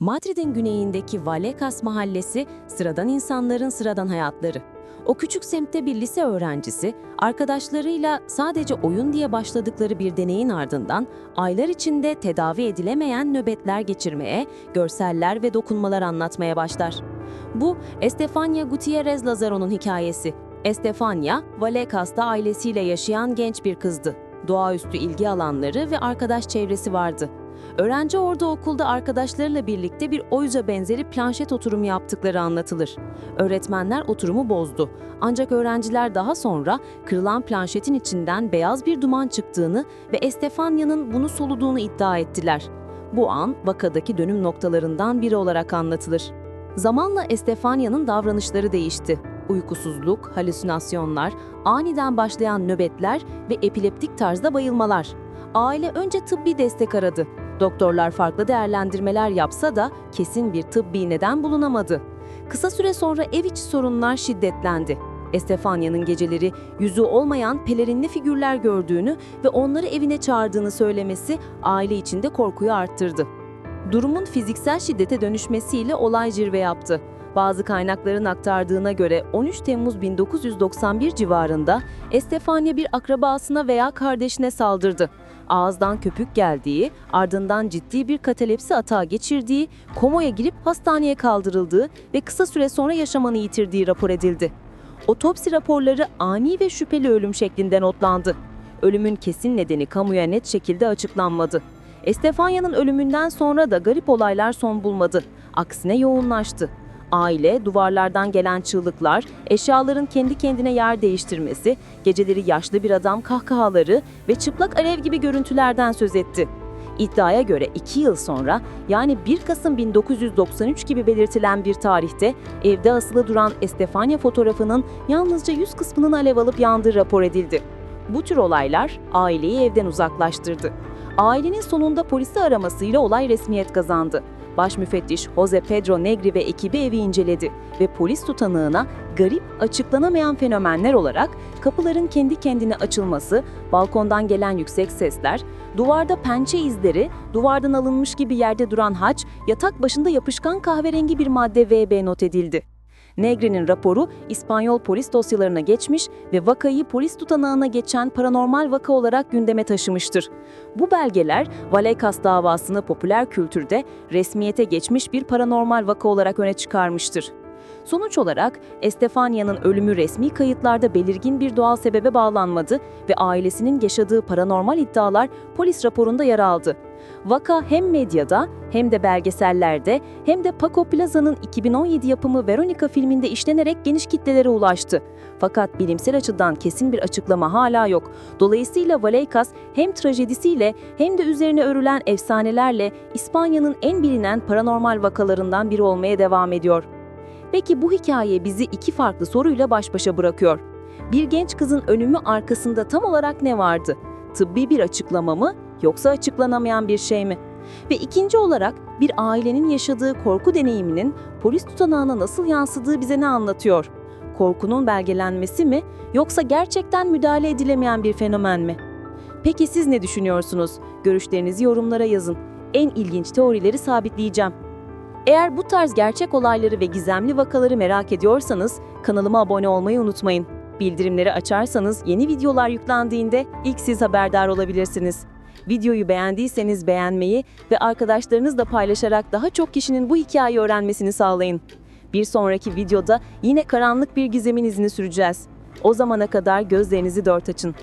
Madrid'in güneyindeki Vallecas mahallesi sıradan insanların sıradan hayatları. O küçük semtte bir lise öğrencisi, arkadaşlarıyla sadece oyun diye başladıkları bir deneyin ardından aylar içinde tedavi edilemeyen nöbetler geçirmeye, görseller ve dokunmalar anlatmaya başlar. Bu, Estefania Gutierrez Lazaro'nun hikayesi. Estefania, Vallecas'ta ailesiyle yaşayan genç bir kızdı. Doğaüstü ilgi alanları ve arkadaş çevresi vardı. Öğrenci ortaokulda arkadaşlarıyla birlikte bir oyuca benzeri planşet oturumu yaptıkları anlatılır. Öğretmenler oturumu bozdu. Ancak öğrenciler daha sonra kırılan planşetin içinden beyaz bir duman çıktığını ve Estefania'nın bunu soluduğunu iddia ettiler. Bu an vakadaki dönüm noktalarından biri olarak anlatılır. Zamanla Estefania'nın davranışları değişti. Uykusuzluk, halüsinasyonlar, aniden başlayan nöbetler ve epileptik tarzda bayılmalar. Aile önce tıbbi destek aradı. Doktorlar farklı değerlendirmeler yapsa da kesin bir tıbbi neden bulunamadı. Kısa süre sonra ev içi sorunlar şiddetlendi. Estefania'nın geceleri yüzü olmayan pelerinli figürler gördüğünü ve onları evine çağırdığını söylemesi aile içinde korkuyu arttırdı. Durumun fiziksel şiddete dönüşmesiyle olay cirve yaptı. Bazı kaynakların aktardığına göre 13 Temmuz 1991 civarında Estefania bir akrabasına veya kardeşine saldırdı. Ağızdan köpük geldiği, ardından ciddi bir katalepsi atağı geçirdiği, komaya girip hastaneye kaldırıldığı ve kısa süre sonra yaşamını yitirdiği rapor edildi. Otopsi raporları ani ve şüpheli ölüm şeklinde notlandı. Ölümün kesin nedeni kamuya net şekilde açıklanmadı. Estefanya'nın ölümünden sonra da garip olaylar son bulmadı. Aksine yoğunlaştı. Aile, duvarlardan gelen çığlıklar, eşyaların kendi kendine yer değiştirmesi, geceleri yaşlı bir adam kahkahaları ve çıplak alev gibi görüntülerden söz etti. İddiaya göre 2 yıl sonra yani 1 Kasım 1993 gibi belirtilen bir tarihte evde asılı duran Estefania fotoğrafının yalnızca yüz kısmının alev alıp yandığı rapor edildi. Bu tür olaylar aileyi evden uzaklaştırdı. Ailenin sonunda polisi aramasıyla olay resmiyet kazandı. Baş müfettiş Jose Pedro Negri ve ekibi evi inceledi ve polis tutanığına garip, açıklanamayan fenomenler olarak kapıların kendi kendine açılması, balkondan gelen yüksek sesler, duvarda pençe izleri, duvardan alınmış gibi yerde duran haç, yatak başında yapışkan kahverengi bir madde VB not edildi. Negri'nin raporu İspanyol polis dosyalarına geçmiş ve vakayı polis tutanağına geçen paranormal vaka olarak gündeme taşımıştır. Bu belgeler Vallecas davasını popüler kültürde resmiyete geçmiş bir paranormal vaka olarak öne çıkarmıştır. Sonuç olarak Estefania'nın ölümü resmi kayıtlarda belirgin bir doğal sebebe bağlanmadı ve ailesinin yaşadığı paranormal iddialar polis raporunda yer aldı. Vaka hem medyada hem de belgesellerde hem de Paco Plaza'nın 2017 yapımı Veronica filminde işlenerek geniş kitlelere ulaştı. Fakat bilimsel açıdan kesin bir açıklama hala yok. Dolayısıyla Vallecas hem trajedisiyle hem de üzerine örülen efsanelerle İspanya'nın en bilinen paranormal vakalarından biri olmaya devam ediyor. Peki bu hikaye bizi iki farklı soruyla baş başa bırakıyor. Bir genç kızın ölümü arkasında tam olarak ne vardı? Tıbbi bir açıklama mı yoksa açıklanamayan bir şey mi? Ve ikinci olarak bir ailenin yaşadığı korku deneyiminin polis tutanağına nasıl yansıdığı bize ne anlatıyor? Korkunun belgelenmesi mi yoksa gerçekten müdahale edilemeyen bir fenomen mi? Peki siz ne düşünüyorsunuz? Görüşlerinizi yorumlara yazın. En ilginç teorileri sabitleyeceğim. Eğer bu tarz gerçek olayları ve gizemli vakaları merak ediyorsanız kanalıma abone olmayı unutmayın. Bildirimleri açarsanız yeni videolar yüklendiğinde ilk siz haberdar olabilirsiniz. Videoyu beğendiyseniz beğenmeyi ve arkadaşlarınızla paylaşarak daha çok kişinin bu hikayeyi öğrenmesini sağlayın. Bir sonraki videoda yine karanlık bir gizemin izini süreceğiz. O zamana kadar gözlerinizi dört açın.